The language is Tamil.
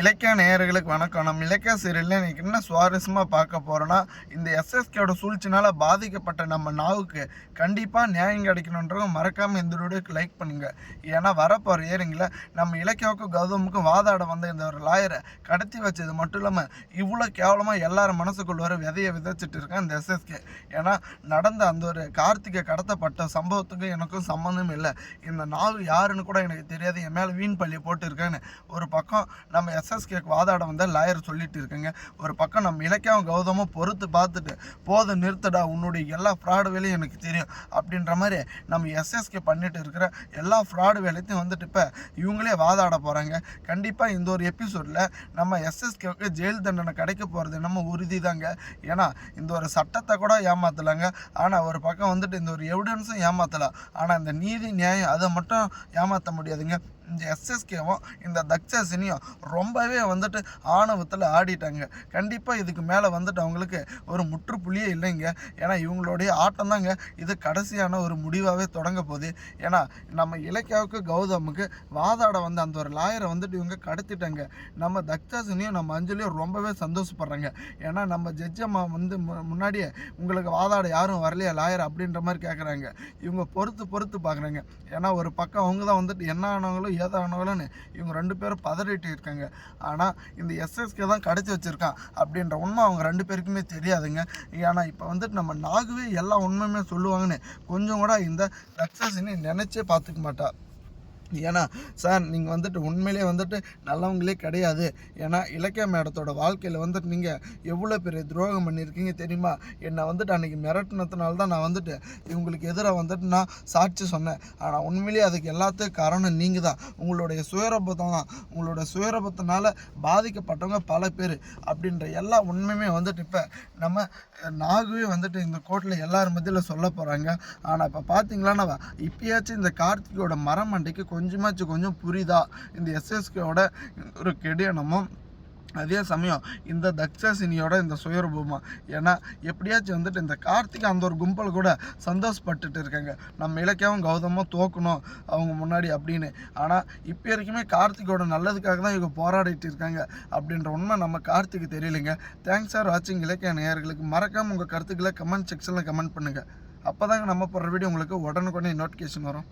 இலக்கிய நேயர்களுக்கு வணக்கம். நம்ம இலக்கிய சீரியலில் இன்றைக்கி என்ன சுவாரஸ்யமாக பார்க்க போகிறோன்னா இந்த எஸ்எஸ்கேயோட சூழ்ச்சினால் பாதிக்கப்பட்ட நம்ம நாவுக்கு கண்டிப்பாக நியாயம் கிடைக்கணுன்றவங்க மறக்காமல் இந்த வீடியோக்கு லைக் பண்ணுங்கள் ஏன்னா வரப்போகிற இயரிங்கில் நம்ம இலக்கியாவுக்கும் கௌதமுக்கும் வாதாட வந்த இந்த ஒரு லாயரை கடத்தி வச்சது மட்டும் இல்லாமல் இவ்வளோ கேவலமாக எல்லாரும் மனசுக்குள்ள ஒரு விதையை விதைச்சிட்டு இருக்கேன் இந்த எஸ்எஸ்கே ஏன்னா நடந்த அந்த ஒரு கார்த்திகை கடத்தப்பட்ட சம்பவத்துக்கும் எனக்கும் சம்மந்தம் இல்லை. இந்த நாவு யாருன்னு கூட எனக்கு தெரியாது. என் மேலே வீண் பள்ளி போட்டு இருக்கேன்னு ஒரு பக்கம் நம்ம எஸ்எஸ்கேக்கு வாதாட வந்த லாயர் சொல்லிட்டு இருக்குங்க. ஒரு பக்கம் நம்ம இலக்கியம் கௌதமும் பொறுத்து பார்த்துட்டு போதும் நிறுத்தடா உன்னுடைய எல்லா ஃப்ராடு வேலையும் எனக்கு தெரியும். அப்படின்ற மாதிரி நம்ம எஸ்எஸ்கே பண்ணிட்டு இருக்கிற எல்லா ஃப்ராடு வேலையத்தையும் வந்துட்டு இப்போ இவங்களே வாதாட போகிறாங்க கண்டிப்பாக இந்த ஒரு எபிசோடில் நம்ம எஸ்எஸ்கேவுக்கு ஜெயில் தண்டனை கிடைக்க போகிறது நம்ம உறுதி தாங்க ஏன்னா இந்த ஒரு சட்டத்தை கூட ஏமாத்தலாங்க. ஆனால் ஒரு பக்கம் வந்துட்டு இந்த ஒரு எவிடன்ஸும் ஏமாத்தலாம் ஆனால் இந்த நீதி நியாயம் அதை மட்டும் ஏமாற்ற முடியாதுங்க. இந்த எஸ்எஸ்கேவும் இந்த தக்ஷசினியும் ரொம்பவே வந்துட்டு ஆணவத்தில் ஆடிட்டாங்க. கண்டிப்பாக இதுக்கு மேலே வந்துட்டு அவங்களுக்கு ஒரு முற்றுப்புள்ளியே இல்லைங்க. ஏன்னா இவங்களுடைய ஆட்டம் தாங்க. இது கடைசியான ஒரு முடிவாகவே தொடங்க போகுது. ஏன்னா நம்ம இலக்கியாவுக்கு கௌதமுக்கு வாதாட வந்து அந்த ஒரு லாயரை வந்துட்டு இவங்க கடத்திட்டாங்க. நம்ம தக்ஷாசினியும் நம்ம அஞ்சலியும் ரொம்பவே சந்தோஷப்படுறாங்க. ஏன்னா நம்ம ஜட்ஜம்மா வந்து மு- முன்னாடியே உங்களுக்கு வாதாட யாரும் வரலையா லாயர் அப்படின்ற மாதிரி கேட்குறாங்க இவங்க பொறுத்து பொறுத்து பார்க்குறாங்க ஏன்னா ஒரு பக்கம் அவங்க தான் வந்துட்டு என்ன ஆனவங்களோ ஏதானவங்களோன்னு இவங்க ரெண்டு பேரும் பதறிட்டு இருக்காங்க. ஆனால் இந்த எஸ்எஸ்கே தான் கடைச்சி வச்சுருக்கான் அப்படின்ற உண்மை அவங்க ரெண்டு பேருக்குமே தெரியாதுங்க. ஏன்னா இப்போ வந்துட்டு நம்ம நாகுவே எல்லா உண்மையுமே சொல்லுவாங்கன்னு கொஞ்சம் கூட இந்த சக்ஸஸ்ன்னு நினச்சே பார்த்துக்க மாட்டா. ஏன்னா சார் நீங்கள் வந்துட்டு உண்மையிலே வந்துட்டு நல்லவங்களே கிடையாது. ஏன்னா இலக்கிய மேடத்தோட வாழ்க்கையில் வந்துட்டு நீங்கள் எவ்வளோ பெரிய துரோகம் பண்ணியிருக்கீங்க தெரியுமா? என்னை வந்துட்டு அன்றைக்கி மிரட்டினதுனால தான் நான் வந்துட்டு இவங்களுக்கு எதிராக வந்துட்டு நான் சாட்சி சொன்னேன். ஆனால் உண்மையிலேயே அதுக்கு எல்லாத்துக்கும் காரணம் நீங்கள் தான். உங்களுடைய சுயரபத்தம் தான். உங்களோட சுயரபத்தினால பாதிக்கப்பட்டவங்க பல பேர். அப்படின்ற எல்லா உண்மையுமே வந்துட்டு இப்போ நம்ம நாகுவே வந்துட்டு இந்த கோர்ட்டில் எல்லார் மத்தியில் சொல்ல போகிறாங்க ஆனால் இப்போ பார்த்தீங்களா இப்பயாச்சும் இந்த கார்த்திகோட மரமண்டைக்கு கொஞ்சமாச்சும் கொஞ்சம் புரியுதா இந்த எஸ்எஸ்கேவோட ஒரு கெடியனமும் அதே சமயம் இந்த தக்ஷசினியோட இந்த சுயரூபமா ஏன்னா எப்படியாச்சும் வந்துட்டு இந்த கார்த்திகை அந்த ஒரு கும்பல் கூட சந்தோஷப்பட்டுட்டு இருக்காங்க. நம்ம இலக்கியாவும் கௌதமும் தோக்கணும் அவங்க முன்னாடி அப்படின்னு. ஆனால் இப்போ வரைக்குமே கார்த்திகோட நல்லதுக்காக தான் இவங்க போராடிட்டு இருக்காங்க அப்படின்ற உண்மை நம்ம கார்த்திக்கு தெரியலைங்க. தேங்க்ஸ் ஃபார் வாட்சிங் இலக்கிய நேயர்களுக்கு. மறக்காமல் உங்கள் கருத்துக்களை கமெண்ட் செக்ஷனில் கமெண்ட் பண்ணுங்கள் அப்போ தாங்க நம்ம போடுற வீடியோ உங்களுக்கு உடனுக்குடனே நோட்டிஃபிகேஷன் வரும்.